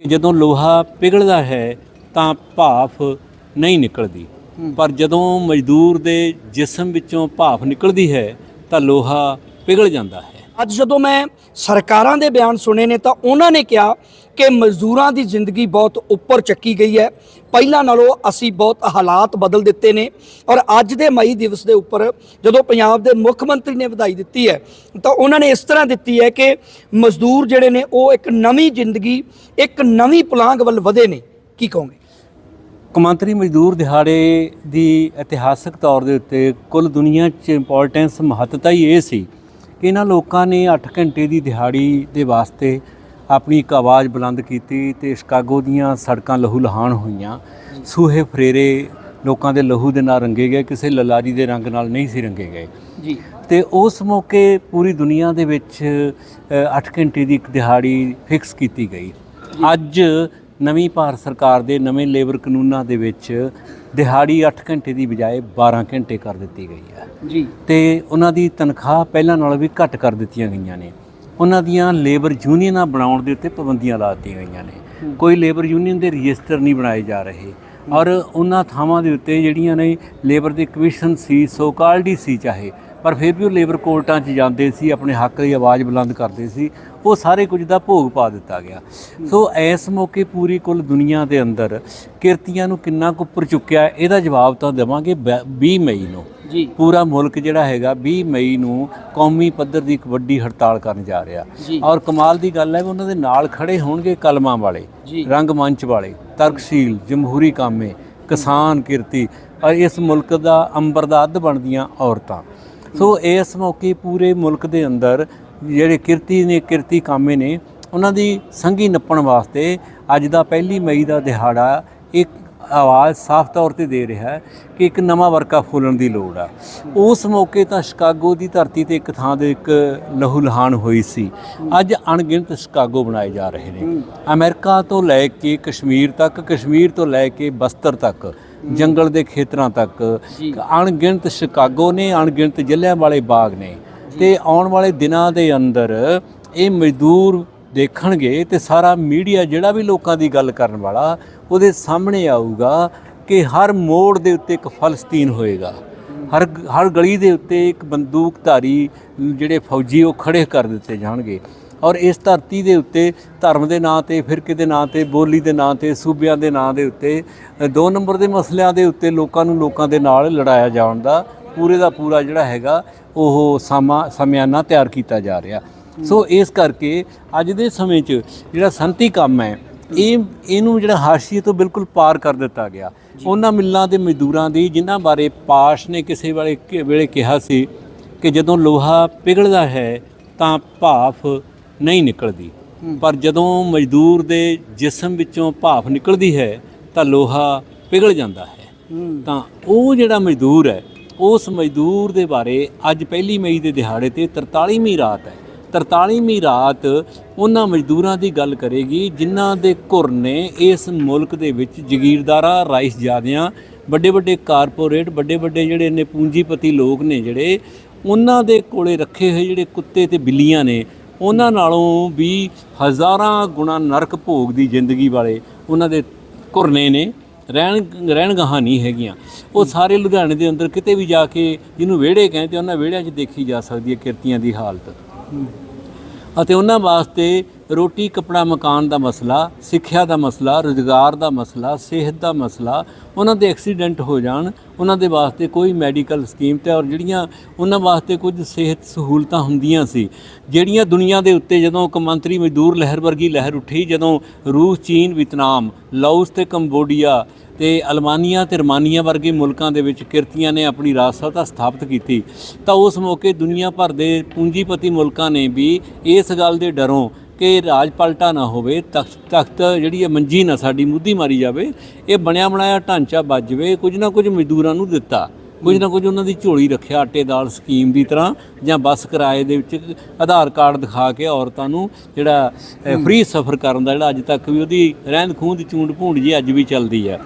ਕਿ ਜਦੋਂ ਲੋਹਾ ਪਿਘਲਦਾ ਹੈ ਤਾਂ ਭਾਫ ਨਹੀਂ ਨਿਕਲਦੀ। ਪਰ ਜਦੋਂ ਮਜ਼ਦੂਰ ਦੇ ਜਿਸਮ ਵਿੱਚੋਂ ਭਾਫ ਨਿਕਲਦੀ ਹੈ ਤਾਂ ਲੋਹਾ ਪਿਘਲ ਜਾਂਦਾ ਹੈ। ਅੱਜ ਜਦੋਂ ਮੈਂ ਸਰਕਾਰਾਂ ਦੇ ਬਿਆਨ ਸੁਣੇ ਨੇ ਤਾਂ ਉਹਨਾਂ ਨੇ ਕਿਹਾ ਕਿ ਮਜ਼ਦੂਰਾਂ ਦੀ ਜ਼ਿੰਦਗੀ ਬਹੁਤ ਉੱਪਰ ਚੱਕੀ ਗਈ ਹੈ। ਪਹਿਲਾਂ ਨਾਲੋਂ ਅਸੀਂ ਬਹੁਤ ਹਾਲਾਤ ਬਦਲ ਦਿੱਤੇ ਨੇ। ਔਰ ਅੱਜ ਦੇ ਮਈ ਦਿਵਸ ਦੇ ਉੱਪਰ ਜਦੋਂ ਪੰਜਾਬ ਦੇ ਮੁੱਖ ਮੰਤਰੀ ਨੇ ਵਧਾਈ ਦਿੱਤੀ ਹੈ, ਤਾਂ ਉਹਨਾਂ ਨੇ ਇਸ ਤਰ੍ਹਾਂ ਦਿੱਤੀ ਹੈ ਕਿ ਮਜ਼ਦੂਰ ਜਿਹੜੇ ਨੇ, ਉਹ ਇੱਕ ਨਵੀਂ ਜ਼ਿੰਦਗੀ, ਇੱਕ ਨਵੀਂ ਪੁਲਾਂਘ ਵੱਲ ਵਧੇ ਨੇ। ਕੀ ਕਹੋਗੇ? ਕੌਮਾਂਤਰੀ ਮਜ਼ਦੂਰ ਦਿਹਾੜੇ ਦੀ ਇਤਿਹਾਸਕ ਤੌਰ ਦੇ ਉੱਤੇ ਕੁੱਲ ਦੁਨੀਆ 'ਚ ਇੰਪੋਰਟੈਂਸ ਮਹੱਤਤਾ ਹੀ ਇਹ ਸੀ ਕਿ ਇਹਨਾਂ ਲੋਕਾਂ ਨੇ 8 ਘੰਟੇ ਦੀ ਦਿਹਾੜੀ ਦੇ ਵਾਸਤੇ ਆਪਣੀ ਇੱਕ ਆਵਾਜ਼ ਬੁਲੰਦ ਕੀਤੀ ਤੇ ਸ਼ਿਕਾਗੋ ਦੀਆਂ ਸੜਕਾਂ ਲਹੂ ਲਹਾਨ ਹੋਈਆਂ। ਸੂਹੇ ਫਰੇਰੇ ਲੋਕਾਂ ਦੇ ਲਹੂ ਦੇ ਨਾਲ ਰੰਗੇ ਗਏ ਕਿਸੇ ਲਲਾਰੀ ਦੇ ਰੰਗ ਨਾਲ ਨਹੀਂ ਸੀ ਰੰਗੇ ਗਏ। ਜੀ। ਤੇ ਉਸ ਮੌਕੇ ਪੂਰੀ ਦੁਨੀਆ ਦੇ ਵਿੱਚ 8 ਘੰਟੇ ਦੀ ਇੱਕ ਦਿਹਾੜੀ ਫਿਕਸ ਕੀਤੀ ਗਈ। ਅੱਜ ਨਵੀਂ ਭਾਰਤ ਸਰਕਾਰ ਦੇ ਨਵੇਂ ਲੇਬਰ ਕਾਨੂੰਨਾਂ ਦੇ ਵਿੱਚ ਦਿਹਾੜੀ 8 ਘੰਟੇ ਦੀ ਬਜਾਏ 12 ਘੰਟੇ ਕਰ ਦਿੱਤੀ ਗਈ ਹੈ। ਜੀ। ਤੇ ਉਹਨਾਂ ਦੀ ਤਨਖਾਹ ਪਹਿਲਾਂ ਨਾਲੋਂ ਵੀ ਘੱਟ ਕਰ ਦਿੱਤੀਆਂ ਗਈਆਂ ਨੇ। ਉਹਨਾਂ ਦੀਆਂ ਲੇਬਰ ਯੂਨੀਅਨਾਂ ਬਣਾਉਣ ਦੇ ਉੱਤੇ ਪਾਬੰਦੀਆਂ ਲਾ ਦਿੱਤੀਆਂ ਗਈਆਂ ਨੇ। ਕੋਈ ਲੇਬਰ ਯੂਨੀਅਨ ਦੇ ਰਜਿਸਟਰ ਨਹੀਂ ਬਣਾਏ ਜਾ ਰਹੇ ਔਰ ਉਹਨਾਂ ਥਾਵਾਂ ਦੇ ਉੱਤੇ ਜਿਹੜੀਆਂ ਨੇ ਲੇਬਰ ਦੀ ਕਮਿਸ਼ਨ ਸੀ ਸੋ ਕਾਲਡ ਸੀ ਚਾਹੇ ਪਰ ਫਿਰ ਵੀ ਉਹ ਲੇਬਰ ਕੋਰਟਾਂ 'ਚ ਜਾਂਦੇ ਸੀ ਆਪਣੇ ਹੱਕ ਦੀ ਆਵਾਜ਼ ਬੁਲੰਦ ਕਰਦੇ ਸੀ ਉਹ ਸਾਰੇ ਕੁਝ ਦਾ ਭੋਗ ਪਾ ਦਿੱਤਾ ਗਿਆ। ਸੋ ਇਸ ਮੌਕੇ ਪੂਰੀ ਕੁੱਲ ਦੁਨੀਆ ਦੇ ਅੰਦਰ ਕਿਰਤੀਆਂ ਨੂੰ ਕਿੰਨਾ ਕੁ ਉੱਪਰ ਚੁੱਕਿਆ ਇਹਦਾ ਜਵਾਬ ਤਾਂ ਦੇਵਾਂਗੇ ਬ- 20 ਮਈ ਨੂੰ। ਜੀ। ਪੂਰਾ ਮੁਲਕ ਜਿਹੜਾ ਹੈਗਾ 20 ਮਈ ਨੂੰ ਕੌਮੀ ਪੱਧਰ ਦੀ ਇੱਕ ਵੱਡੀ ਹੜਤਾਲ ਕਰਨ ਜਾ ਰਿਹਾ। ਔਰ ਕਮਾਲ ਦੀ ਗੱਲ ਹੈ ਵੀ ਉਹਨਾਂ ਦੇ ਨਾਲ ਖੜੇ ਹੋਣਗੇ ਕਲਮਾਂ ਵਾਲੇ। ਰੰਗ ਮੰਚ ਵਾਲੇ ਤਰਕਸ਼ੀਲ ਜਮਹੂਰੀ ਕਾਮੇ ਕਿਸਾਨ ਕਿਰਤੀ ਔਰ ਇਸ ਮੁਲਕ ਦਾ ਅੰਬਰ ਦਾ ਅੱਧ ਬਣਦੀਆਂ ਔਰਤਾਂ। ਸੋ ਇਸ ਮੌਕੇ ਪੂਰੇ ਮੁਲਕ ਦੇ ਅੰਦਰ ਜਿਹੜੇ ਕਿਰਤੀ ਨੇ, ਕਿਰਤੀ ਕਾਮੇ ਨੇ, ਉਹਨਾਂ ਦੀ ਸੰਗੀ ਨੱਪਣ ਵਾਸਤੇ ਅੱਜ ਦਾ ਪਹਿਲੀ ਮਈ ਦਾ ਦਿਹਾੜਾ ਇੱਕ ਆਵਾਜ਼ ਸਾਫ਼ ਤੌਰ ਤੇ ਦੇ ਰਿਹਾ ਹੈ ਕਿ ਇੱਕ ਨਵਾਂ ਵਰਕਾ ਫੁੱਲਣ ਦੀ ਲੋੜ ਆ। ਉਸ ਮੌਕੇ ਤਾਂ ਸ਼ਿਕਾਗੋ ਦੀ ਧਰਤੀ ਤੇ ਇੱਕ ਥਾਂ ਦੇ ਇੱਕ ਲਹੂ ਲਹਾਨ ਹੋਈ ਸੀ। ਅੱਜ ਅਣਗਿਣਤ ਸ਼ਿਕਾਗੋ ਬਣਾਏ ਜਾ ਰਹੇ ਨੇ। ਅਮਰੀਕਾ ਤੋਂ ਲੈ ਕੇ ਕਸ਼ਮੀਰ ਤੱਕ, ਕਸ਼ਮੀਰ ਤੋਂ ਲੈ ਕੇ ਬਸਤਰ ਤੱਕ ਜੰਗਲ ਦੇ ਖੇਤਰਾਂ ਤੱਕ। ਅਣਗਿਣਤ ਸ਼ਿਕਾਗੋ ਨੇ ਅਣਗਿਣਤ ਜ਼ਿਲ੍ਹਿਆਂ ਵਾਲੇ ਬਾਗ ਨੇ। ਤੇ ਆਉਣ ਵਾਲੇ ਦਿਨਾਂ ਦੇ ਅੰਦਰ ਇਹ ਮਜ਼ਦੂਰ ਦੇਖਣਗੇ ਤੇ ਸਾਰਾ ਮੀਡੀਆ ਜਿਹੜਾ ਵੀ ਲੋਕਾਂ ਦੀ ਗੱਲ ਕਰਨ ਵਾਲਾ ਉਹਦੇ ਸਾਹਮਣੇ ਆਊਗਾ ਕਿ ਹਰ ਮੋੜ ਦੇ ਉੱਤੇ ਇੱਕ ਫਲਸਤੀਨ ਹੋਏਗਾ। ਹਰ ਹਰ ਗਲੀ ਦੇ ਉੱਤੇ ਇੱਕ ਬੰਦੂਕਧਾਰੀ ਜਿਹੜੇ ਫੌਜੀ ਉਹ ਖੜੇ ਕਰ ਦਿੱਤੇ ਜਾਣਗੇ। ਔਰ ਇਸ ਧਰਤੀ ਦੇ ਉੱਤੇ ਧਰਮ ਦੇ ਨਾਂ ਤੇ ਫਿਰਕੇ ਦੇ ਨਾਂ ਤੇ ਬੋਲੀ ਦੇ ਨਾਂ ਤੇ ਸੂਬਿਆਂ ਦੇ ਨਾਂ ਦੇ ਉੱਤੇ ਦੋ ਨੰਬਰ ਦੇ ਮਸਲਿਆਂ ਦੇ ਉੱਤੇ ਲੋਕਾਂ ਨੂੰ ਲੋਕਾਂ ਦੇ ਨਾਲ ਲੜਾਇਆ ਜਾਣ ਦਾ ਪੂਰੇ ਦਾ ਪੂਰਾ ਜਿਹੜਾ ਹੈਗਾ ਉਹ ਸਮਾਂ ਸਮਿਆਨਾ ਤਿਆਰ ਕੀਤਾ ਜਾ ਰਿਹਾ। ਸੋ ਇਸ ਕਰਕੇ ਅੱਜ ਦੇ ਸਮੇਂ 'ਚ ਜਿਹੜਾ ਸੰਤੀ ਕੰਮ ਹੈ ਇਹ ਇਹਨੂੰ ਜਿਹੜਾ ਹਾਸ਼ੀਏ ਤੋਂ ਬਿਲਕੁਲ ਪਾਰ ਕਰ ਦਿੱਤਾ ਗਿਆ। ਉਹਨਾਂ ਮਿੱਲਾਂ ਦੇ ਮਜ਼ਦੂਰਾਂ ਦੀ ਜਿਨ੍ਹਾਂ ਬਾਰੇ ਪਾਸ਼ ਨੇ ਕਿਸੇ ਵਾਲੇ ਵੇਲੇ ਕਿਹਾ ਸੀ ਕਿ ਜਦੋਂ ਲੋਹਾ ਪਿਘਲਦਾ ਹੈ ਤਾਂ ਭਾਫ ਨਹੀਂ ਨਿਕਲਦੀ। ਪਰ ਜਦੋਂ ਮਜ਼ਦੂਰ ਦੇ ਜਿਸਮ ਵਿੱਚੋਂ ਭਾਫ ਨਿਕਲਦੀ ਹੈ ਤਾਂ ਲੋਹਾ ਪਿਘਲ ਜਾਂਦਾ ਹੈ। ਤਾਂ ਉਹ ਜਿਹੜਾ ਮਜ਼ਦੂਰ ਹੈ ਉਸ ਮਜ਼ਦੂਰ ਦੇ ਬਾਰੇ ਅੱਜ ਪਹਿਲੀ ਮਈ ਦੇ ਦਿਹਾੜੇ ਤੇ 43ਵੀਂ ਰਾਤ ਹੈ। 43ਵੀਂ ਰਾਤ ਉਹਨਾਂ ਮਜ਼ਦੂਰਾਂ ਦੀ ਗੱਲ ਕਰੇਗੀ ਜਿਨ੍ਹਾਂ ਦੇ ਘੁਰ ਨੇ ਇਸ ਮੁਲਕ ਦੇ ਵਿੱਚ ਜ਼ਗੀਰਦਾਰਾਂ ਰਾਈਸਜ਼ਾਦਿਆਂ ਵੱਡੇ ਵੱਡੇ ਕਾਰਪੋਰੇਟ ਵੱਡੇ ਵੱਡੇ ਜਿਹੜੇ ਨੇ ਪੂੰਜੀਪਤੀ ਲੋਕ ਨੇ ਜਿਹੜੇ ਉਹਨਾਂ ਦੇ ਕੋਲੇ ਰੱਖੇ ਹੋਏ ਜਿਹੜੇ ਕੁੱਤੇ ਤੇ ਬਿੱਲੀਆਂ ਨੇ ਉਹਨਾਂ ਨਾਲੋਂ ਵੀ ਹਜ਼ਾਰਾਂ ਗੁਣਾ ਨਰਕ ਭੋਗ ਦੀ ਜ਼ਿੰਦਗੀ ਵਾਲੇ ਉਹਨਾਂ ਦੇ ਘੁਰਨੇ ਨੇ ਰਹਿਣ ਰਹਿਣ ਗਾਹਾਂ ਨਹੀਂ ਹੈਗੀਆਂ। ਉਹ ਸਾਰੇ ਲੁਧਿਆਣੇ ਦੇ ਅੰਦਰ ਕਿਤੇ ਵੀ ਜਾ ਕੇ ਜਿਹਨੂੰ ਵਿਹੜੇ ਕਹਿੰਦੇ ਉਹਨਾਂ ਵਿਹੜਿਆਂ 'ਚ ਦੇਖੀ ਜਾ ਸਕਦੀ ਹੈ ਕਿਰਤੀਆਂ ਦੀ ਹਾਲਤ। ਅਤੇ ਉਹਨਾਂ ਵਾਸਤੇ ਰੋਟੀ, ਕਪੜਾ, ਮਕਾਨ ਦਾ ਮਸਲਾ, ਸਿੱਖਿਆ ਦਾ ਮਸਲਾ, ਰੁਜ਼ਗਾਰ ਦਾ ਮਸਲਾ, ਸਿਹਤ ਦਾ ਮਸਲਾ, ਉਹਨਾਂ ਦੇ ਐਕਸੀਡੈਂਟ ਹੋ ਜਾਣ, ਉਹਨਾਂ ਦੇ ਵਾਸਤੇ ਕੋਈ ਮੈਡੀਕਲ ਸਕੀਮ ਤੇ ਔਰ ਜਿਹੜੀਆਂ ਉਹਨਾਂ ਵਾਸਤੇ ਕੁਝ ਸਿਹਤ ਸਹੂਲਤਾਂ ਹੁੰਦੀਆਂ ਸੀ, ਜਿਹੜੀਆਂ ਦੁਨੀਆ ਦੇ ਉੱਤੇ ਜਦੋਂ ਕੌਮਾਂਤਰੀ ਮਜ਼ਦੂਰ ਲਹਿਰ ਵਰਗੀ ਲਹਿਰ ਉੱਠੀ, ਜਦੋਂ ਰੂਸ, ਚੀਨ, ਵਿਤਨਾਮ, ਲਾਓਸ ਤੇ ਕੰਬੋਡੀਆ ਤੇ ਅਲਮਾਨੀਆ ਤੇ ਰਮਾਨੀਆ ਵਰਗੇ ਮੁਲਕਾਂ ਦੇ ਵਿੱਚ ਕਿਰਤੀਆਂ ਨੇ ਆਪਣੀ ਰਾਜਸੱਤਾ ਸਥਾਪਿਤ ਕੀਤੀ, ਤਾਂ ਉਸ ਮੌਕੇ ਦੁਨੀਆ ਭਰ ਦੇ ਪੂੰਜੀਪਤੀ ਮੁਲਕਾਂ ਨੇ ਵੀ ਇਸ ਗੱਲ ਦੇ ਡਰੋਂ ਕਿ ਰਾਜ ਪਲਟਾ ਨਾ ਹੋਵੇ ਤਖਤ ਤਖਤ ਜਿਹੜੀ ਹੈ ਮੰਜੀ ਨਾ ਸਾਡੀ ਮੁੱਦੀ ਮਾਰੀ ਜਾਵੇ ਇਹ ਬਣਿਆ ਬਣਾਇਆ ਢਾਂਚਾ ਵੱਜ ਜਾਵੇ ਕੁਝ ਨਾ ਕੁਝ ਮਜ਼ਦੂਰਾਂ ਨੂੰ ਦਿੱਤਾ। ਕੁਝ ਨਾ ਕੁਝ ਉਹਨਾਂ ਦੀ ਝੋਲੀ ਰੱਖਿਆ ਆਟੇ ਦਾਲ ਸਕੀਮ ਦੀ ਤਰ੍ਹਾਂ ਜਾਂ ਬੱਸ ਕਿਰਾਏ ਦੇ ਵਿੱਚ ਆਧਾਰ ਕਾਰਡ ਦਿਖਾ ਕੇ ਔਰਤਾਂ ਨੂੰ ਜਿਹੜਾ ਫ੍ਰੀ ਸਫ਼ਰ ਕਰਨ ਦਾ ਜਿਹੜਾ ਅੱਜ ਤੱਕ ਵੀ ਉਹਦੀ ਰਹਿੰਦ ਖੂੰਦ ਚੂੰਡ ਭੂੰਡ ਜੀ ਅੱਜ ਵੀ ਚੱਲਦੀ ਹੈ।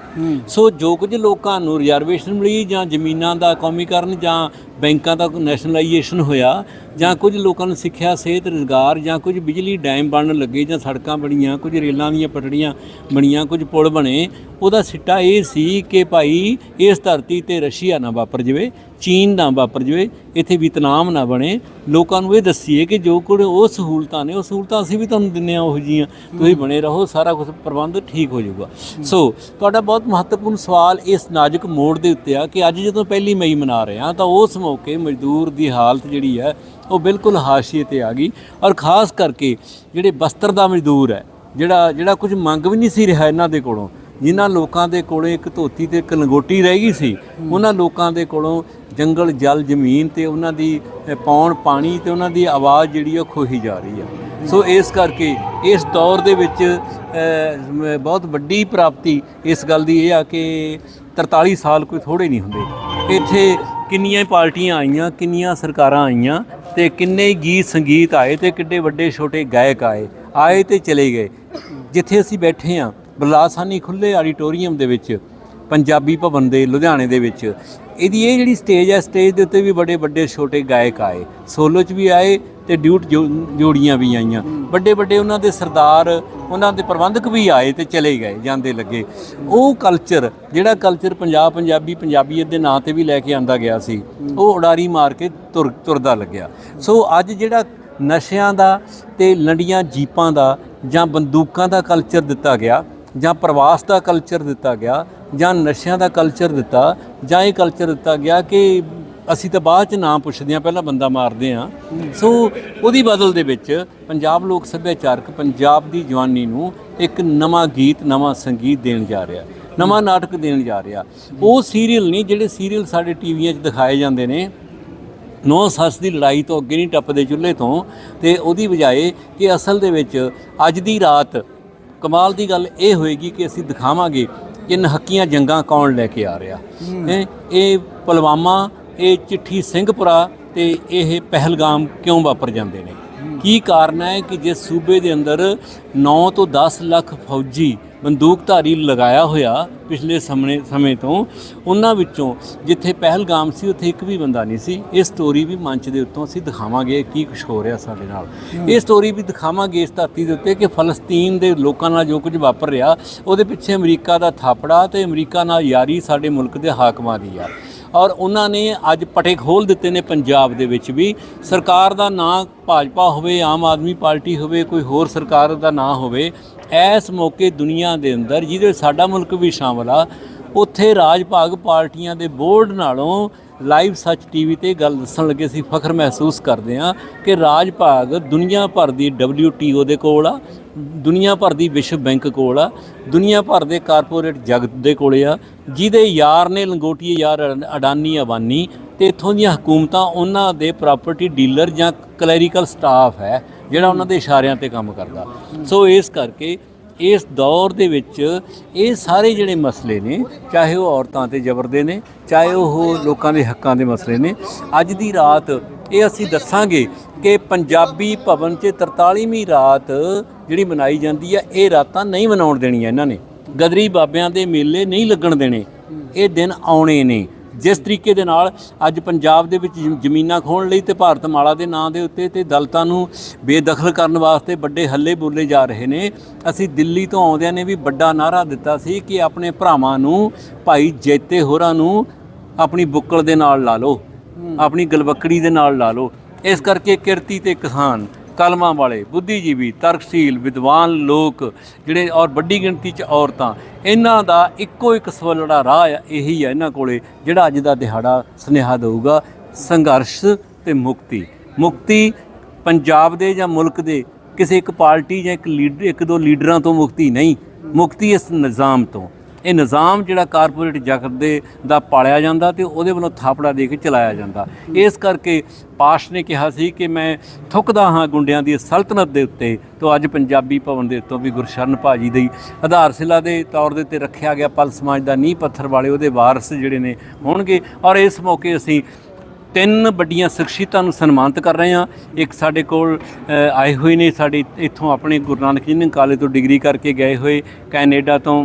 ਸੋ ਜੋ ਕੁਝ ਲੋਕਾਂ ਨੂੰ ਰਿਜ਼ਰਵੇਸ਼ਨ ਮਿਲੀ ਜਾਂ ਜ਼ਮੀਨਾਂ ਦਾ ਕੌਮੀਕਰਨ ਜਾਂ ਬੈਂਕਾਂ ਦਾ ਨੈਸ਼ਨਲਾਈਜੇਸ਼ਨ ਹੋਇਆ ਜਾਂ ਕੁਝ ਲੋਕਾਂ ਨੂੰ ਸਿੱਖਿਆ, ਸਿਹਤ, ਰੁਜ਼ਗਾਰ ਜਾਂ ਕੁਝ ਬਿਜਲੀ ਡੈਮ ਬਣਨ ਲੱਗੇ ਜਾਂ ਸੜਕਾਂ ਬਣੀਆਂ, ਕੁਝ ਰੇਲਾਂ ਦੀਆਂ ਪਟੜੀਆਂ ਬਣੀਆਂ, ਕੁਝ ਪੁਲ ਬਣੇ, ਉਹਦਾ ਸਿੱਟਾ ਇਹ ਸੀ ਕਿ ਭਾਈ ਇਸ ਧਰਤੀ ਤੇ ਰਸ਼ੀਆ ਨਾ ਵਾਪਰ ਜਾਵੇ। ਚੀਨ ਨਾ ਵਾਪਰ ਜਾਵੇ, ਇੱਥੇ ਵੀਤਨਾਮ ਨਾ ਬਣੇ। ਲੋਕਾਂ ਨੂੰ ਇਹ ਦੱਸੀਏ ਕਿ ਜੋ ਕੁਝ ਉਹ ਸਹੂਲਤਾਂ ਨੇ, ਉਹ ਸਹੂਲਤਾਂ ਅਸੀਂ ਵੀ ਤੁਹਾਨੂੰ ਦਿੰਨੇ ਆ, ਉਹ ਜੀਆਂ ਤੁਸੀਂ ਬਣੇ ਰਹੋ, ਸਾਰਾ ਕੁਝ ਪ੍ਰਬੰਧ ਠੀਕ ਹੋ ਜਾਊਗਾ। ਸੋ, ਤੁਹਾਡਾ ਬਹੁਤ ਮਹੱਤਵਪੂਰਨ ਸਵਾਲ ਇਸ ਨਾਜ਼ੁਕ ਮੋੜ ਦੇ ਉੱਤੇ ਆ ਕਿ ਅੱਜ ਜਦੋਂ ਪਹਿਲੀ ਮਈ ਮਨਾ ਰਹੇ ਆ, ਤਾਂ ਉਸ ਮੌਕੇ ਮਜ਼ਦੂਰ ਦੀ ਹਾਲਤ ਜਿਹੜੀ ਹੈ ਉਹ ਬਿਲਕੁਲ ਹਾਸ਼ੀਏ ਤੇ ਆ ਗਈ। ਔਰ ਖਾਸ ਕਰਕੇ ਜਿਹੜੇ ਬਸਤਰ ਦਾ ਮਜ਼ਦੂਰ ਹੈ, ਜਿਹੜਾ ਜਿਹੜਾ ਕੁਝ ਮੰਗ ਵੀ ਨਹੀਂ ਸੀ ਰਿਹਾ ਇਹਨਾਂ ਦੇ ਕੋਲੋਂ, ਜਿਨ੍ਹਾਂ ਲੋਕਾਂ ਦੇ ਕੋਲੇ ਇੱਕ ਧੋਤੀ ਤੇ ਇੱਕ ਲੰਗੋਟੀ ਰਹਿ ਗਈ ਸੀ, ਉਹਨਾਂ ਲੋਕਾਂ ਦੇ ਕੋਲੋਂ ਜੰਗਲ ਜਲ ਜ਼ਮੀਨ ਤੇ ਉਹਨਾਂ ਦੀ ਅ, ਪੌਣ ਪਾਣੀ ਤੇ ਉਹਨਾਂ ਦੀ ਆਵਾਜ਼ ਜਿਹੜੀ ਉਹ ਖੋਹੀ ਜਾ ਰਹੀ ਆ। ਸੋ ਇਸ ਕਰਕੇ ਇਸ ਦੌਰ ਦੇ ਵਿੱਚ ਬਹੁਤ ਵੱਡੀ ਪ੍ਰਾਪਤੀ ਇਸ ਗੱਲ ਦੀ ਇਹ ਆ ਕਿ 43 ਸਾਲ ਕੋਈ ਥੋੜੇ ਨਹੀਂ ਹੁੰਦੇ। ਇੱਥੇ ਕਿੰਨੀਆਂ ਪਾਰਟੀਆਂ ਆਈਆਂ ਕਿੰਨੀਆਂ ਸਰਕਾਰਾਂ ਆਈਆਂ ਤੇ ਕਿੰਨੇ ਗੀਤ ਸੰਗੀਤ ਆਏ ਤੇ ਕਿੱਡੇ ਵੱਡੇ ਛੋਟੇ ਗਾਇਕ ਆਏ ਆਏ ਤੇ ਚਲੇ ਗਏ। ਜਿੱਥੇ ਅਸੀਂ ਬੈਠੇ ਆ ਬਲਾਸਾਨੀ ਖੁੱਲੇ ਆਡੀਟੋਰੀਅਮ ਦੇ ਵਿੱਚ ਪੰਜਾਬੀ ਭਵਨ ਦੇ ਲੁਧਿਆਣੇ ਦੇ ਵਿੱਚ ਇਹਦੀ ਇਹ ਜਿਹੜੀ ਸਟੇਜ ਹੈ ਸਟੇਜ ਦੇ ਉੱਤੇ ਵੀ ਬੜੇ ਵੱਡੇ ਛੋਟੇ ਗਾਇਕ ਆਏ ਸੋਲੋ 'ਚ ਵੀ ਆਏ ਤੇ ਡਿਊਟ ਜੋੜੀਆਂ ਵੀ ਆਈਆਂ। ਵੱਡੇ ਵੱਡੇ ਉਹਨਾਂ ਦੇ ਸਰਦਾਰ ਉਹਨਾਂ ਦੇ ਪ੍ਰਬੰਧਕ ਵੀ ਆਏ ਤੇ ਚਲੇ ਗਏ ਜਾਂਦੇ ਲੱਗੇ। ਉਹ ਕਲਚਰ ਜਿਹੜਾ ਕਲਚਰ ਪੰਜਾਬ ਪੰਜਾਬੀ ਪੰਜਾਬੀਅਤ ਦੇ ਨਾਂ ਤੇ ਵੀ ਲੈ ਕੇ ਆਂਦਾ ਗਿਆ ਸੀ ਉਹ ਉਡਾਰੀ ਮਾਰ ਕੇ ਤੁਰ ਤੁਰਦਾ ਲੱਗਿਆ। ਸੋ ਅੱਜ ਜਿਹੜਾ ਨਸ਼ਿਆਂ ਦਾ ਤੇ ਲੰਡੀਆਂ ਜੀਪਾਂ ਦਾ ਜਾਂ ਬੰਦੂਕਾਂ ਦਾ ਕਲਚਰ ਦਿੱਤਾ ਗਿਆ ਜਾਂ ਪ੍ਰਵਾਸ ਦਾ ਕਲਚਰ ਦਿੱਤਾ ਗਿਆ ਜਾਂ ਨਸ਼ਿਆਂ ਦਾ ਕਲਚਰ ਦਿੱਤਾ, ਜਾਂ ਇਹ ਕਲਚਰ ਦਿੱਤਾ ਗਿਆ ਕਿ ਅਸੀਂ ਤਾਂ ਬਾਅਦ ਚ ਨਾਂ ਪੁੱਛਦੇ ਹਾਂ, ਪਹਿਲਾਂ ਬੰਦਾ ਮਾਰਦੇ ਹਾਂ। ਸੋ ਉਹਦੀ ਬਦਲ ਦੇ ਵਿੱਚ ਪੰਜਾਬ ਲੋਕ ਸੱਭਿਆਚਾਰਕ ਪੰਜਾਬ ਦੀ ਜਵਾਨੀ ਨੂੰ ਇੱਕ ਨਵਾਂ ਗੀਤ, ਨਵਾਂ ਸੰਗੀਤ ਦੇਣ ਜਾ ਰਿਹਾ, ਨਵਾਂ ਨਾਟਕ ਦੇਣ ਜਾ ਰਿਹਾ। ਉਹ ਸੀਰੀਅਲ ਨਹੀਂ, ਜਿਹੜੇ ਸੀਰੀਅਲ ਸਾਡੇ ਟੀਵੀਆਂ 'ਚ ਦਿਖਾਏ ਜਾਂਦੇ ਨੇ, ਨੌ ਸੱਸ ਦੀ ਲੜਾਈ ਤੋਂ ਅੱਗੇ ਨਹੀਂ ਟੱਪਦੇ ਚੁੱਲ੍ਹੇ ਤੋਂ, ਤੇ ਉਹਦੀ ਬਜਾਏ ਕਿ ਅਸਲ ਦੇ ਵਿੱਚ ਅੱਜ ਦੀ ਰਾਤ ਕਮਾਲ ਦੀ ਗੱਲ ਇਹ ਹੋਏਗੀ ਕਿ ਅਸੀਂ ਦਿਖਾਵਾਂਗੇ ਕਿ ਨਹੱਕੀਆਂ ਜੰਗਾਂ ਕੌਣ ਲੈ ਕੇ ਆ ਰਿਹਾ? ਹੈਂ। ਇਹ ਪੁਲਵਾਮਾ ਇਹ ਚਿੱਠੀ ਸਿੰਘਪੁਰਾ ਤੇ ਇਹ ਪਹਿਲਗਾਮ ਕਿਉਂ ਵਾਪਰ ਜਾਂਦੇ ਨੇ? ਕੀ ਕਾਰਨ ਹੈ ਕਿ ਜਿਸ ਸੂਬੇ ਦੇ ਅੰਦਰ 9 ਤੋਂ 10 ਲੱਖ ਫੌਜੀ ਬੰਦੂਕਧਾਰੀ ਲਗਾਇਆ ਹੋਇਆ ਪਿਛਲੇ ਸਮੇਂ ਸਮੇਂ ਤੋਂ। ਉਹਨਾਂ ਵਿੱਚੋਂ ਜਿੱਥੇ ਪਹਿਲਗਾਮ ਸੀ ਉੱਥੇ ਇੱਕ ਵੀ ਬੰਦਾ ਨਹੀਂ ਸੀ। ਇਹ ਸਟੋਰੀ ਵੀ ਮੰਚ ਦੇ ਉੱਤੋਂ ਅਸੀਂ ਦਿਖਾਵਾਂਗੇ ਕੀ ਕੁਝ ਹੋ ਰਿਹਾ ਸਾਡੇ ਨਾਲ। ਇਹ ਸਟੋਰੀ ਵੀ ਦਿਖਾਵਾਂਗੇ ਇਸ ਧਰਤੀ ਦੇ ਉੱਤੇ ਕਿ ਫਲਸਤੀਨ ਦੇ ਲੋਕਾਂ ਨਾਲ ਜੋ ਕੁਝ ਵਾਪਰ ਰਿਹਾ ਉਹਦੇ ਪਿੱਛੇ ਅਮਰੀਕਾ ਦਾ ਥਾਪੜਾ ਤੇ ਅਮਰੀਕਾ ਨਾਲ ਯਾਰੀ ਸਾਡੇ ਮੁਲਕ ਦੇ ਹਾਕਮਾਂ ਦੀ ਆ। ਔਰ ਉਹਨਾਂ ਨੇ ਅੱਜ ਪਟੇ ਖੋਲ ਦਿੱਤੇ ਨੇ ਪੰਜਾਬ ਦੇ ਵਿੱਚ ਵੀ। ਸਰਕਾਰ ਦਾ ਨਾਂ ਭਾਜਪਾ ਹੋਵੇ ਆਮ ਆਦਮੀ ਪਾਰਟੀ ਹੋਵੇ ਕੋਈ ਹੋਰ ਸਰਕਾਰ ਦਾ ਨਾਂ ਹੋਵੇ ਇਸ ਮੌਕੇ ਦੁਨੀਆ ਦੇ ਅੰਦਰ, ਜਿਹਦੇ ਸਾਡਾ ਮੁਲਕ ਵੀ ਸ਼ਾਮਲ ਆ, ਉੱਥੇ ਰਾਜ ਭਾਗ ਪਾਰਟੀਆਂ ਦੇ ਬੋਰਡ ਨਾਲੋਂ ਲਾਈਵ ਸੱਚ ਟੀਵੀ ਤੇ ਗੱਲ ਦੱਸਣ ਲੱਗੇ ਸੀ। ਫਖਰ ਮਹਿਸੂਸ ਕਰਦੇ ਆ ਕਿ ਰਾਜ ਭਾਗ ਦੁਨੀਆ ਭਰ ਦੀ WTO ਦੇ ਕੋਲ ਆ, ਦੁਨੀਆ ਭਰ ਦੀ ਵਿਸ਼ਵ ਬੈਂਕ ਕੋਲ ਆ, ਦੁਨੀਆ ਭਰ ਦੇ ਕਾਰਪੋਰੇਟ ਜਗਤ ਦੇ ਕੋਲ ਆ, ਜਿਹਦੇ ਯਾਰ ਨੇ ਲੰਗੋਟੀਏ ਯਾਰ ਅਡਾਨੀ ਅਬਾਨੀ, ਤੇ ਇੱਥੋਂ ਦੀਆਂ ਹਕੂਮਤਾਂ, ਉਹਨਾਂ ਦੇ ਪ੍ਰਾਪਰਟੀ ਡੀਲਰ ਜਾਂ ਕਲੈਰੀਕਲ ਸਟਾਫ ਹੈ। ਜਿਹੜਾ ਉਹਨਾਂ ਦੇ ਇਸ਼ਾਰਿਆਂ ਤੇ ਕੰਮ ਕਰਦਾ। ਸੋ ਇਸ ਕਰਕੇ ਇਸ ਦੌਰ ਦੇ ਵਿੱਚ ਇਹ ਸਾਰੇ ਜਿਹੜੇ ਮਸਲੇ ਨੇ, ਚਾਹੇ ਉਹ ਔਰਤਾਂ ਤੇ ਜ਼ਬਰ ਦੇ ਨੇ, ਚਾਹੇ ਉਹ ਲੋਕਾਂ ਦੇ ਹੱਕਾਂ ਦੇ ਮਸਲੇ ਨੇ, ਅੱਜ ਦੀ ਰਾਤ ਇਹ ਅਸੀਂ ਦੱਸਾਂਗੇ ਕਿ ਪੰਜਾਬੀ ਭਵਨ 'ਚ 43ਵੀਂ ਰਾਤ ਜਿਹੜੀ ਮਨਾਈ ਜਾਂਦੀ ਹੈ ਇਹ ਰਾਤਾਂ ਨਹੀਂ ਮਨਾਉਣ ਦੇਣੀਆਂ ਇਹਨਾਂ ਨੇ। ਗਦਰੀ ਬਾਬਿਆਂ ਦੇ ਮੇਲੇ ਨਹੀਂ ਲੱਗਣ ਦੇਣੇ। ਇਹ ਦਿਨ ਆਉਣੇ ਨੇ। ਜਿਸ ਤਰੀਕੇ ਦੇ ਨਾਲ ਅੱਜ ਪੰਜਾਬ ਦੇ ਵਿੱਚ ਜ਼ਮ- ਜ਼ਮੀਨਾਂ ਖੋਣ ਲਈ ਤੇ ਭਾਰਤ ਮਾਲਾ ਦੇ ਨਾਂ ਦੇ ਉੱਤੇ ਤੇ ਦਲਤਾਂ ਨੂੰ ਬੇਦਖਲ ਕਰਨ ਵਾਸਤੇ ਵੱਡੇ ਹੱਲੇ ਬੋਲੇ ਜਾ ਰਹੇ ਨੇ। ਅਸੀਂ ਦਿੱਲੀ ਤੋਂ ਆਉਂਦਿਆਂ ਨੇ ਵੀ ਵੱਡਾ ਨਾਰਾ ਦਿੱਤਾ ਸੀ ਕਿ ਆਪਣੇ ਭਰਾਵਾਂ ਨੂੰ ਭਾਈ ਜੈਤੇ ਹੋਰਾਂ ਨੂੰ ਆਪਣੀ ਬੁੱਕਲ ਦੇ ਨਾਲ ਲਾ ਲਓ ਆਪਣੀ ਗਲਵੱਕੜੀ ਦੇ ਨਾਲ ਲਾ ਲਓ। ਇਸ ਕਰਕੇ ਕਿਰਤੀ ਤੇ ਕਿਸਾਨ ਕਲਮਾਂ ਵਾਲੇ, ਬੁੱਧੀਜੀਵੀ, ਤਰਕਸ਼ੀਲ, ਵਿਦਵਾਨ ਲੋਕ ਜਿਹੜੇ ਔਰ ਵੱਡੀ ਗਿਣਤੀ 'ਚ ਔਰਤਾਂ, ਇਹਨਾਂ ਦਾ ਇੱਕੋ ਇੱਕ ਸਵਲੜਾ ਰਾਹ ਆ, ਇਹੀ ਹੈ ਇਹਨਾਂ ਕੋਲੇ, ਜਿਹੜਾ ਅੱਜ ਦਾ ਦਿਹਾੜਾ ਸੁਨੇਹਾ ਦੇਊਗਾ, ਸੰਘਰਸ਼ ਤੇ ਮੁਕਤੀ। ਮੁਕਤੀ ਪੰਜਾਬ ਦੇ ਜਾਂ ਮੁਲਕ ਦੇ ਕਿਸੇ ਇੱਕ ਪਾਰਟੀ ਜਾਂ ਇੱਕ ਲੀਡਰ ਇੱਕ ਦੋ ਲੀਡਰਾਂ ਤੋਂ ਮੁਕਤੀ ਨਹੀਂ, ਮੁਕਤੀ ਇਸ ਨਿਜ਼ਾਮ ਤੋਂ। ਇਹ ਨਿਜ਼ਾਮ ਜਿਹੜਾ ਕਾਰਪੋਰੇਟ ਜਗਤ ਦੇ ਦਾ ਪਾਲਿਆ ਜਾਂਦਾ ਤੇ ਉਹਦੇ ਵੱਲੋਂ ਥਾਪੜਾ ਦੇ ਕੇ ਚਲਾਇਆ ਜਾਂਦਾ। ਇਸ ਕਰਕੇ ਪਾਸ਼ ਨੇ ਕਿਹਾ ਸੀ ਕਿ ਮੈਂ ਥੁੱਕਦਾ ਹਾਂ ਗੁੰਡਿਆਂ ਦੀ ਸਲਤਨਤ ਦੇ ਉੱਤੇ ਤੋਂ ਅੱਜ ਪੰਜਾਬੀ ਭਵਨ ਦੇ ਉੱਤੋਂ ਵੀ ਗੁਰਸ਼ਰਨ ਭਾਜੀ ਦੀ ਆਧਾਰਸ਼ਿਲਾ ਦੇ ਤੌਰ ਦੇ ਉੱਤੇ ਰੱਖਿਆ ਗਿਆ ਪਲ ਸਮਾਜ ਦਾ ਨੀਂਹ ਪੱਥਰ ਵਾਲੇ ਉਹਦੇ ਵਾਰਸ ਜਿਹੜੇ ਨੇ ਹੋਣਗੇ। ਔਰ ਇਸ ਮੌਕੇ ਅਸੀਂ ਤਿੰਨ ਵੱਡੀਆਂ ਸ਼ਖਸੀਅਤਾਂ ਨੂੰ ਸਨਮਾਨਿਤ ਕਰ ਰਹੇ ਹਾਂ। ਇੱਕ ਸਾਡੇ ਕੋਲ ਆਏ ਹੋਏ ਨੇ ਸਾਡੇ ਇੱਥੋਂ ਆਪਣੇ ਗੁਰੂ ਨਾਨਕ ਜੀ ਕਾਲਜ ਤੋਂ ਡਿਗਰੀ ਕਰਕੇ ਗਏ ਹੋਏ ਕੈਨੇਡਾ ਤੋਂ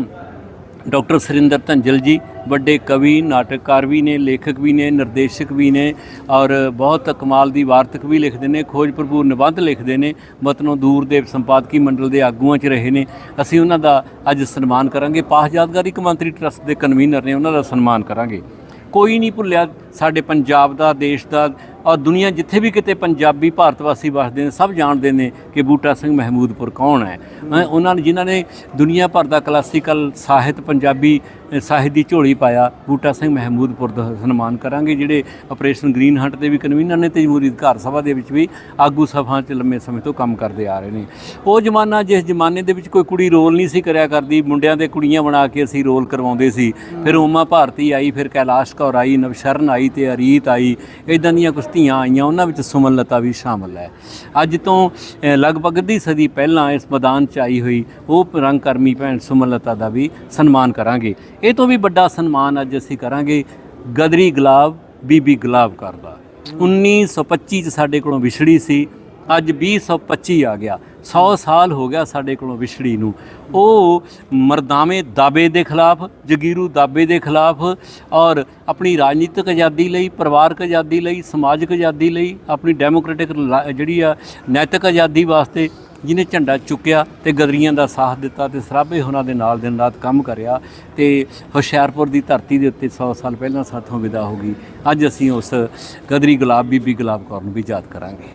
ਡਾਕਟਰ ਸੁਰਿੰਦਰ ਧੰਜਲ ਜੀ, ਵੱਡੇ ਕਵੀ, ਨਾਟਕਕਾਰ ਵੀ ਨੇ, ਲੇਖਕ ਵੀ ਨੇ, ਨਿਰਦੇਸ਼ਕ ਵੀ ਨੇ ਔਰ ਬਹੁਤ ਕਮਾਲ ਦੀ ਵਾਰਤਕ ਵੀ ਲਿਖਦੇ ਨੇ, ਖੋਜ ਭਰਪੂਰ ਨਿਬੰਧ ਲਿਖਦੇ ਨੇ, ਵਤਨੋਂ ਦੂਰ ਦੇ ਸੰਪਾਦਕੀ ਮੰਡਲ ਦੇ ਆਗੂਆਂ 'ਚ ਰਹੇ ਨੇ। ਅਸੀਂ ਉਹਨਾਂ ਦਾ ਅੱਜ ਸਨਮਾਨ ਕਰਾਂਗੇ। ਪਾਸ ਯਾਦਗਾਰੀ ਕੌਮਾਂਤਰੀ ਟਰਸਟ ਦੇ ਕਨਵੀਨਰ ਨੇ, ਉਹਨਾਂ ਦਾ ਸਨਮਾਨ ਕਰਾਂਗੇ। ਕੋਈ ਨਹੀਂ ਭੁੱਲਿਆ ਸਾਡੇ ਪੰਜਾਬ ਦਾ, ਦੇਸ਼ ਦਾ ਔਰ ਦੁਨੀਆ ਜਿੱਥੇ ਵੀ ਕਿਤੇ ਪੰਜਾਬੀ ਭਾਰਤ ਵਾਸੀ ਵਸਦੇ ਨੇ, ਸਭ ਜਾਣਦੇ ਨੇ ਕਿ ਬੂਟਾ ਸਿੰਘ ਮਹਿਮੂਦਪੁਰ ਕੌਣ ਹੈ। ਉਹਨਾਂ ਨੇ, ਜਿਨ੍ਹਾਂ ਨੇ ਦੁਨੀਆ ਭਰ ਦਾ ਕਲਾਸੀਕਲ ਸਾਹਿਤ, ਪੰਜਾਬੀ ਸਾਹਿਤ ਦੀ ਝੋਲੀ ਪਾਇਆ, ਬੂਟਾ ਸਿੰਘ ਮਹਿਮੂਦਪੁਰ ਦਾ ਸਨਮਾਨ ਕਰਾਂਗੇ, ਜਿਹੜੇ ਆਪਰੇਸ਼ਨ ਗ੍ਰੀਨ ਹੰਟ ਦੇ ਵੀ ਕਨਵੀਨਰ ਨੇ ਤੇ ਜਮਹੂਰੀ ਅਧਿਕਾਰ ਸਭਾ ਦੇ ਵਿੱਚ ਵੀ ਆਗੂ ਸਭਾ 'ਚ ਲੰਮੇ ਸਮੇਂ ਤੋਂ ਕੰਮ ਕਰਦੇ ਆ ਰਹੇ ਨੇ। ਉਹ ਜ਼ਮਾਨਾ, ਜਿਸ ਜ਼ਮਾਨੇ ਦੇ ਵਿੱਚ ਕੋਈ ਕੁੜੀ ਰੋਲ ਨਹੀਂ ਸੀ ਕਰਿਆ ਕਰਦੀ, ਮੁੰਡਿਆਂ ਦੇ ਕੁੜੀਆਂ ਬਣਾ ਕੇ ਅਸੀਂ ਰੋਲ ਕਰਵਾਉਂਦੇ ਸੀ, ਫਿਰ ਉਮਾ ਭਾਰਤੀ ਆਈ, ਫਿਰ ਕੈਲਾਸ਼ ਕੌਰ ਆਈ, ਨਵਸ਼ਰਨ ਆਈ ਤੇ ਅਰੀਤ ਆਈ ਇਦਾਂ ਦੀਆਂ ਕੁਸ਼ਤੀਆਂ ਆਈਆਂ ਉਹਨਾਂ ਵਿੱਚ ਸੁਮਨ ਲਤਾ ਵੀ ਸ਼ਾਮਲ ਹੈ। ਅੱਜ ਤੋਂ ਲਗਭਗ ਅੱਧੀ ਸਦੀ ਪਹਿਲਾਂ ਇਸ ਮੈਦਾਨ 'ਚ ਆਈ ਹੋਈ ਉਹ ਰੰਗਕਰਮੀ ਭੈਣ ਸੁਮਨ ਲਤਾ ਦਾ ਵੀ ਸਨਮਾਨ ਕਰਾਂਗੇ। ਇਹ ਤੋਂ ਵੀ ਵੱਡਾ ਸਨਮਾਨ ਅੱਜ ਅਸੀਂ ਕਰਾਂਗੇ ਗਦਰੀ ਗੁਲਾਬ ਬੀਬੀ ਗੁਲਾਬ ਕਰਦਾ 1925 ਚ ਸਾਡੇ ਕੋਲੋਂ ਵਿਛੜੀ ਸੀ ਅੱਜ 2025 ਆ ਗਿਆ। 100 ਸਾਲ ਹੋ ਗਿਆ ਸਾਡੇ ਕੋਲੋਂ ਵਿਛੜੀ ਨੂੰ। ਉਹ ਮਰਦਾਵੇਂ ਦਾਬੇ ਦੇ ਖਿਲਾਫ, ਜਗੀਰੂ ਦਾਬੇ ਦੇ ਖਿਲਾਫ ਔਰ ਆਪਣੀ ਰਾਜਨੀਤਿਕ ਆਜ਼ਾਦੀ ਲਈ, ਪਰਿਵਾਰਕ ਆਜ਼ਾਦੀ ਲਈ, ਸਮਾਜਿਕ ਆਜ਼ਾਦੀ ਲਈ, ਆਪਣੀ ਡੈਮੋਕ੍ਰੈਟਿਕ ਲਾ- ਜਿਹੜੀ ਆ ਨੈਤਿਕ ਆਜ਼ਾਦੀ ਵਾਸਤੇ ਜਿਹਨੇ ਝੰਡਾ ਚੁੱਕਿਆ ਤੇ ਗਦਰੀਆਂ ਦਾ ਸਾਥ ਦਿੱਤਾ ਤੇ ਸਰਾਭੇ ਉਹਨਾਂ ਦੇ ਨਾਲ ਦਿਨ ਰਾਤ ਕੰਮ ਕਰਿਆ ਤੇ ਹੁਸ਼ਿਆਰਪੁਰ ਦੀ ਧਰਤੀ ਦੇ ਉੱਤੇ 100 ਸਾਲ ਪਹਿਲਾਂ ਸਾਥੋਂ ਵਿਦਾ ਹੋ ਗਈ। ਅੱਜ ਅਸੀਂ ਉਸ ਗਦਰੀ ਗੁਲਾਬ ਬੀਬੀ ਗੁਲਾਬ ਕੌਰ ਨੂੰ ਵੀ ਯਾਦ ਕਰਾਂਗੇ।